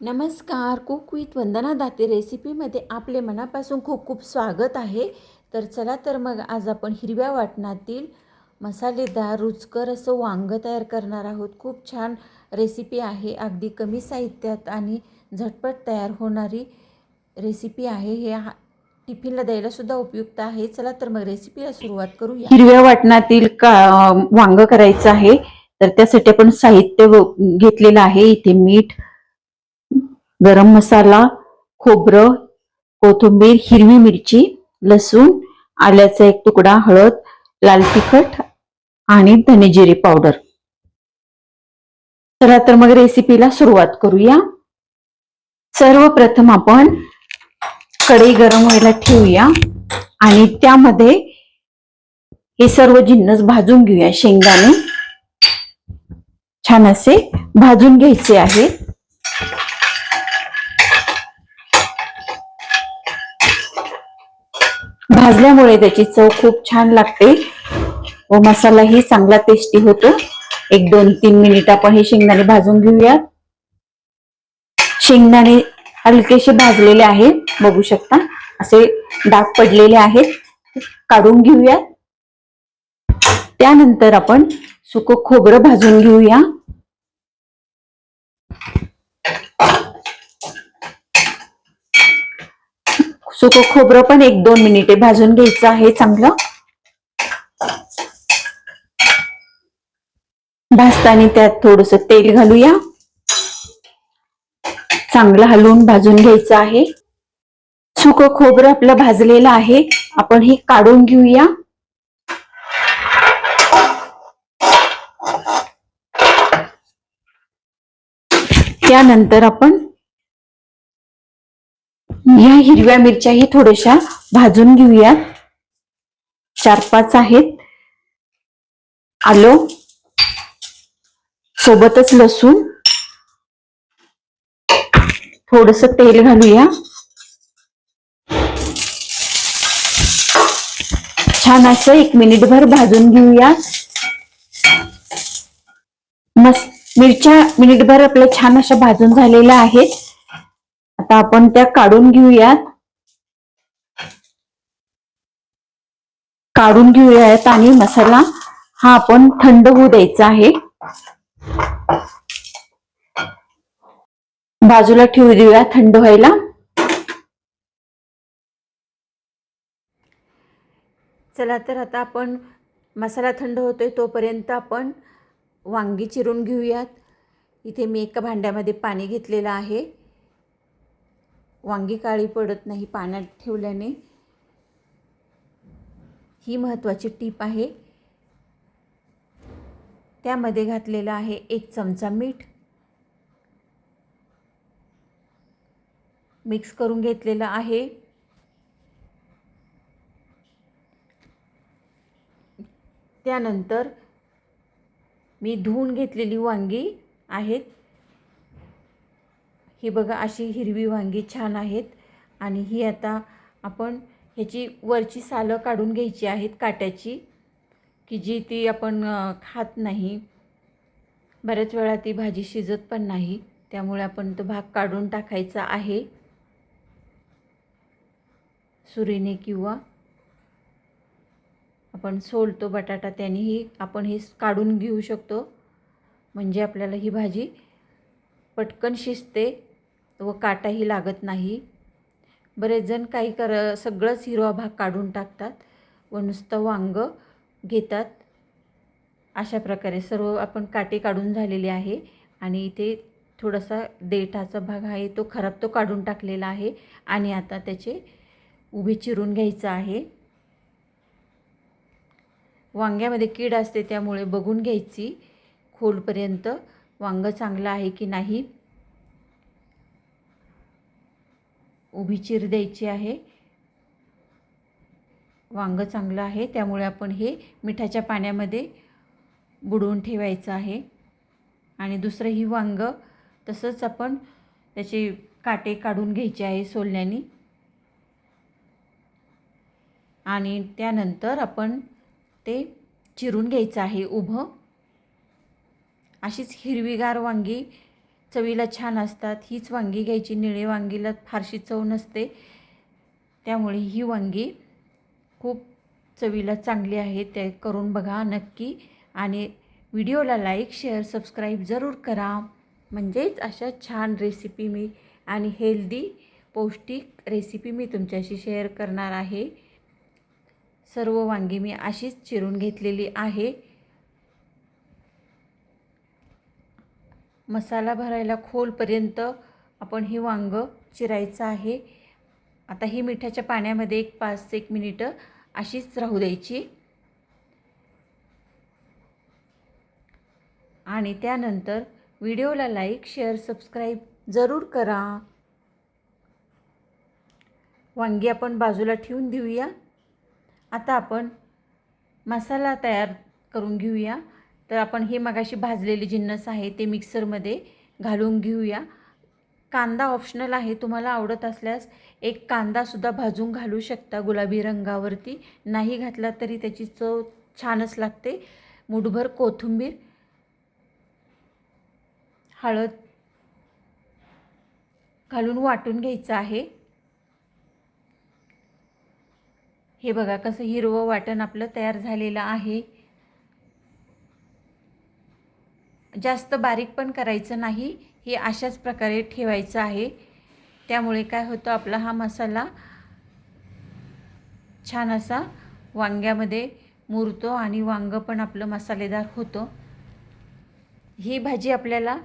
नमस्कार. Cook with Vandana Date रेसिपीमध्ये आपले मनापासून खूप खूप स्वागत आहे. तर चला तर मग आज आपण हिरव्या वाटणातील मसालेदार रुचकर असं वांगं तयार करणार आहोत. खूप छान रेसिपी आहे. अगदी कमी साहित्यात आणि झटपट तयार होणारी रेसिपी आहे. हे हा टिफिनला द्यायलासुद्धा उपयुक्त आहे. चला तर मग रेसिपीला सुरुवात करूया. हिरव्या वाटणातील का वांग करायचं आहे. तर त्यासाठी आपण साहित्य घेतलेलं आहे. इथे मीठ गरम मसाला खोबरं कोथिंबीर हिरवी मिरची लसूण आल्याचा एक तुकडा हळद लाल तिखट आणि धनेजिरे पावडर. चला तर मग रेसिपीला सुरुवात करूया. सर्वप्रथम आपण कढई गरम व्हायला ठेवूया आणि त्यामध्ये हे सर्व जिन्नस भाजून घेऊया शेंगदाणे. छान असे भाजून घ्यायचे आहेत. भाजल्यामुळे त्याची चव खूप छान लागते. व मसालाही चांगला टेस्टी होतो. एक दोन तीन मिनिट आपण हे शेंगदाणे भाजून घेऊयात शेंगदाणे हलकेसे भाजलेले आहेत बघू शकता. असे डाग पडलेले आहेत. काढून घेऊयात त्यानंतर आपण सुक खोबरं भाजून घेऊया. सुकं खोबरं पण एक दोन मिनिटे भाजून घ्यायचं आहे चांगलं. भाजताना त्यात थोडस तेल घालूया. चांगलं हलवून भाजून घ्यायचं आहे. सुकं खोबरं आपलं भाजलेलं आहे. आपण हे काढून घेऊया. त्यानंतर आपण या हिरव्या मिरच्याही थोड्याशा भाजून घेऊया. चार पाच आहेत. आलो. सोबतच लसूण. थोडस तेल घालूया. छान असं एक मिनिटभर भाजून घेऊया. मस्त मिरच्या मिनिटभर आपल्या छान अशा भाजून झालेल्या आहेत. आता आपण त्या काढून घेऊयात. काढून घेऊयात आणि मसाला हा आपण थंड होऊ द्यायचा आहे. बाजूला ठेवू देऊया थंड व्हायला. चला तर आता आपण मसाला थंड होतोय तोपर्यंत आपण वांगी चिरून घेऊयात. इथे मी एका भांड्यामध्ये पाणी घेतलेलं आहे. वांगी काळी पडत नाही पाण्यात ठेवल्याने. ही महत्त्वाची टीप आहे. त्यामध्ये घातलेलं आहे एक चमचा मीठ. मिक्स करून घेतलेलं आहे. त्यानंतर मी धुवून घेतलेली वांगी आहेत. ही बघा अशी हिरवी वांगी छान आहेत. आणि ही आता आपण ह्याची वरची सालं काढून घ्यायची आहेत काट्याची की जी ती आपण खात नाही. बऱ्याच वेळा ती भाजी शिजत पण नाही त्यामुळे आपण तो भाग काढून टाकायचा आहे. सुरीने किंवा आपण सोलतो बटाटा त्यानेही आपण हे काढून घेऊ शकतो. म्हणजे आपल्याला ही भाजी पटकन शिजते. व काटाही लागत नाही. बरेच जण काही कर सगळंच हिरवा भाग काढून टाकतात व नुसतं वांग घेतात. अशा प्रकारे सर्व आपण काटे काढून झालेले आहे आणि इथे थोडासा देठाचा भाग आहे तो खराब तो काढून टाकलेला आहे आणि आता त्याचे उभे चिरून घ्यायचं आहे. वांग्यामध्ये कीड असते त्यामुळे बघून घ्यायची खोलपर्यंत वांगं चांगलं आहे की नाही. उभी चिर द्यायची आहे. वांगं चांगलं आहे त्यामुळे आपण हे मिठाच्या पाण्यामध्ये बुडवून ठेवायचं आहे. आणि दुसरं ही वांगं तसंच आपण त्याचे काटे काढून घ्यायचे आहे सोलण्याने. आणि त्यानंतर आपण ते चिरून घ्यायचं आहे उभं. अशीच हिरवीगार वांगी चवीला छान असतात. हीच वांगी घ्यायची. निळे वांगीला फारशी चव नसते. त्यामुळे ही वांगी खूप चवीला चांगली आहे. ते करून बघा नक्की. आणि व्हिडिओला लाईक शेअर सबस्क्राईब जरूर करा. म्हणजेच अशा छान रेसिपी मी आणि हेल्दी पौष्टिक रेसिपी मी तुमच्याशी शेअर करणार आहे. सर्व वांगी मी अशीच चिरून घेतलेली आहे. मसाला भरायला खोलपर्यंत आपण हे वांगं चिरायचं आहे. आता ही मिठाच्या पाण्यामध्ये एक पाच एक मिनिटं अशीच राहू द्यायची. आणि त्यानंतर व्हिडिओला लाईक शेअर सबस्क्राईब जरूर करा. वांगी आपण बाजूला ठेवून देऊया आता आपण मसाला तयार करून घेऊया. तर आपण हे मगाशी भाजलेले जिन्नस आहे ते मिक्सरमध्ये घालून घेऊया. कांदा ऑप्शनल आहे तुम्हाला आवडत असल्यास एक कांदासुद्धा भाजून घालू शकता गुलाबी रंगावरती. नाही घातला तरी त्याची चव छानच लागते. मुठभर कोथिंबीर हळद घालून वाटून घ्यायचं आहे. हे बघा कसं हिरवं वाटण आपलं तयार झालेलं आहे. जास्त बारीक पण करायचं नाही हे अशाच प्रकारे ठेवायचं आहे. त्यामुळे काय होतं आपला हा मसाला छान असा वांग्यामध्ये मुरतो आणि वांगं पण आपलं मसालेदार होतं. ही भाजी आपल्याला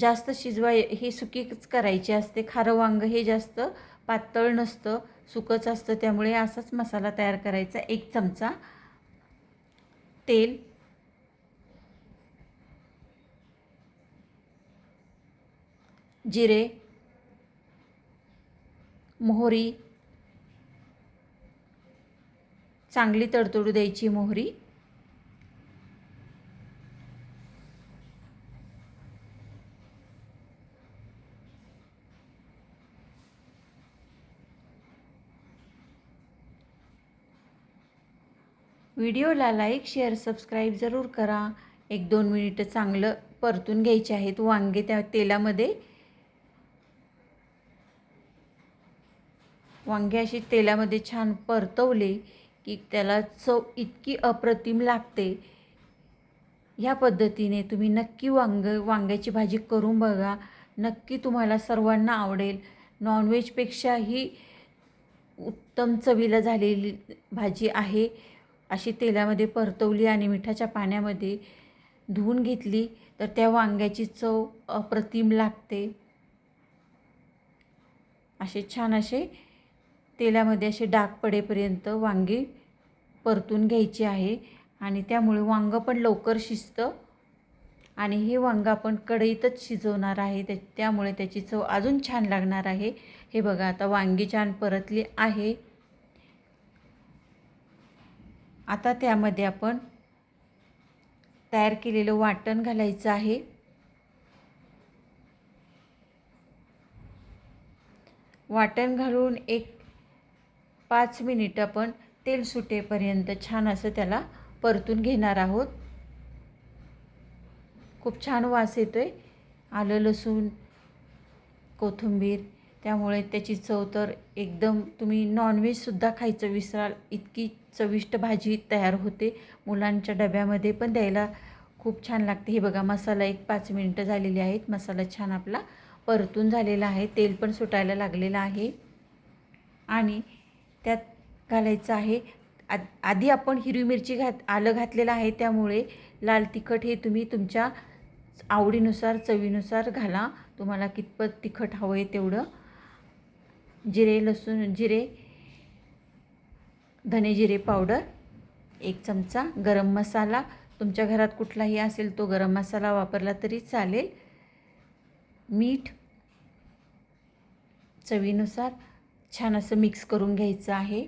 जास्त शिजवाय ही सुकीच करायची असते. खारं वांगं हे जास्त पातळ नसतं सुकंच असतं. त्यामुळे असाच मसाला तयार करायचा. एक चमचा तेल जिरे मोहरी चांगली तडतडू द्यायची मोहरी व्हिडिओला लाईक शेअर सबस्क्राईब जरूर करा. एक दोन मिनिटं चांगलं परतून घ्यायचे आहेत वांगे त्या तेलामध्ये. वांगे अशी तेलामध्ये छान परतवले की त्याला चव इतकी अप्रतिम लागते. ह्या पद्धतीने तुम्ही नक्की वांग वांग्याची भाजी करून बघा. नक्की तुम्हाला सर्वांना आवडेल. नॉनव्हेजपेक्षाही उत्तम चवीला झालेली भाजी आहे. अशी तेलामध्ये परतवली आणि मिठाच्या पाण्यामध्ये धुवून घेतली तर त्या वांग्याची चव अप्रतिम लागते. असे छान असे तेलामध्ये असे डाग पडेपर्यंत वांगी परतून घ्यायची आहे आणि त्यामुळे वांगं पण लवकर शिजतं. आणि हे वांगं आपण कढईतच शिजवणार आहे त्या त्यामुळे त्याची चव अजून छान लागणार आहे. हे बघा आता वांगी छान परतली आहे. आता त्यामध्ये आपण तयार केलेलं वाटण घालायचं आहे. वाटण घालून एक पाच मिनिट आपण तेल सुटेपर्यंत छान असं त्याला परतून घेणार आहोत. खूप छान वास येतो आहे आलं लसूण कोथिंबीर त्यामुळे त्याची चव तर एकदम तुम्ही नॉनव्हेजसुद्धा खायचं विसराल इतकी चविष्ट भाजी तयार होते. मुलांच्या डब्यामध्ये पण द्यायला खूप छान लागते. हे बघा मसाला एक पाच मिनटं झालेली आहेत. मसाला छान आपला परतून झालेला आहे. तेल पण सुटायला लागलेलं आहे. आणि त्यात घालायचं आहे. आ आधी आपण हिरवी मिरची घात आलं घातलेलं आहे. त्यामुळे लाल तिखट हे तुम्ही तुमच्या आवडीनुसार चवीनुसार घाला. तुम्हाला कितपत तिखट हवं आहे तेवढं. जिरे लसूण जिरे धने जिरे पावडर एक चमचा गरम मसाला. तुमच्या घरात कुठलाही असेल तो गरम मसाला वापरला तरी चालेल. मीठ चवीनुसार छान असं मिक्स करून घ्यायचं आहे.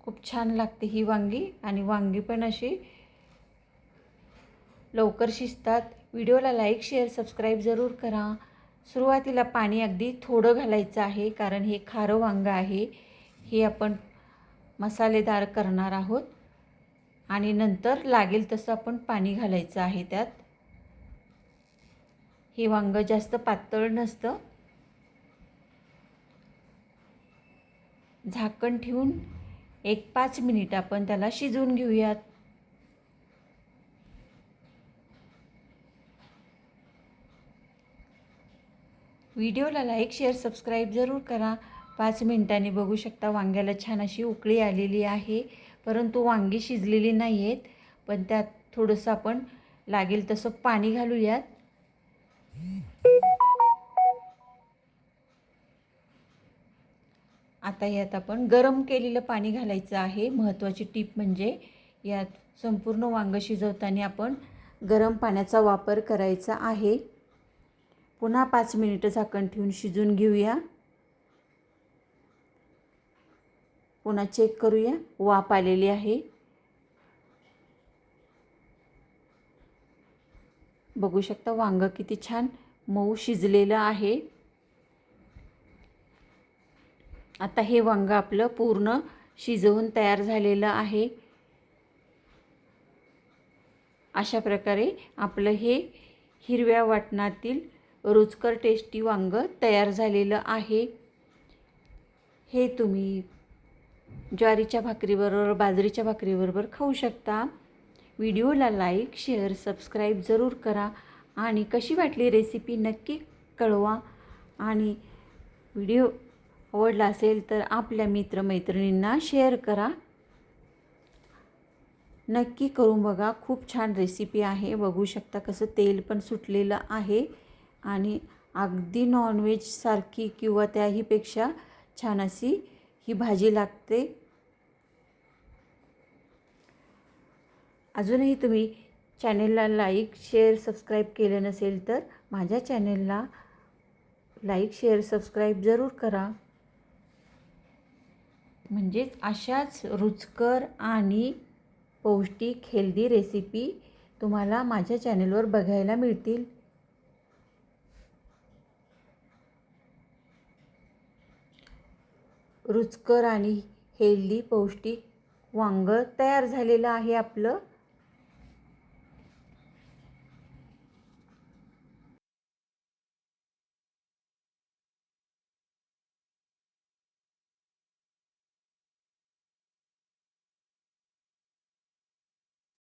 खूप छान लागते ही वांगी आणि वांगी पण अशी लवकर शिजतात. व्हिडिओला लाईक शेअर सबस्क्राईब जरूर करा. सुरुवातीला पाणी अगदी थोडं घालायचं आहे कारण हे खारं वांगं आहे. हे आपण मसालेदार करणार आहोत. आणि नंतर लागेल तसं आपण पाणी घालायचं आहे त्यात. हे वांगं जास्त पातळ नसतं. झाकण ठेवून एक पाच मिनिट आपण त्याला शिजवून घेऊयात. व्हिडिओला लाईक शेअर सबस्क्राईब जरूर करा. पाच मिनिटांनी बघू शकता वांग्याला छान अशी उकळी आलेली आहे. परंतु वांगी शिजलेली नाही आहेत पण त्यात थोडंसं आपण लागेल तसं पाणी घालूयात. आता यात आपण गरम केलेलं पाणी घालायचं आहे. महत्त्वाची टीप म्हणजे यात संपूर्ण वांग शिजवताना आपण गरम पाण्याचा वापर करायचा आहे. पुन्हा पाच मिनिटं झाकण ठेवून शिजून घेऊया. पुन्हा चेक करूया. वाफ आलेली आहे. बघू शकता वांग किती छान मऊ शिजलेलं आहे. आता हे वांगं आपलं पूर्ण शिजवून तयार झालेलं आहे. अशा प्रकारे आपलं हे हिरव्या वाटणातील रुचकर टेस्टी वांग तयार झालेलं आहे. हे तुम्ही ज्वारीच्या भाकरीबरोबर बाजरीच्या भाकरीबरोबर खाऊ शकता. व्हिडिओला लाईक शेअर सबस्क्राईब जरूर करा. आणि कशी वाटली रेसिपी नक्की कळवा. आणि व्हिडिओ आवडला असेल तर आपल्या मित्रमैत्रिणींना शेअर करा. नक्की करून बघा. खूप छान रेसिपी आहे. बघू शकता कसं तेल पण सुटलेलं आहे. आणि अगदी नॉनव्हेजसारखी किंवा त्याहीपेक्षा छान अशी ही भाजी लागते. अजूनही तुम्ही चॅनेलला लाईक शेअर सबस्क्राईब केलं नसेल तर माझ्या चॅनेलला लाईक शेअर सबस्क्राईब जरूर करा. म्हणजेच अशाच रुचकर आणि पौष्टिक हेल्दी रेसिपी तुम्हाला माझ्या चॅनेलवर बघायला मिळतील. रुचकर आणि हेल्दी पौष्टिक वांगं तयार झालेलं आहे आपलं.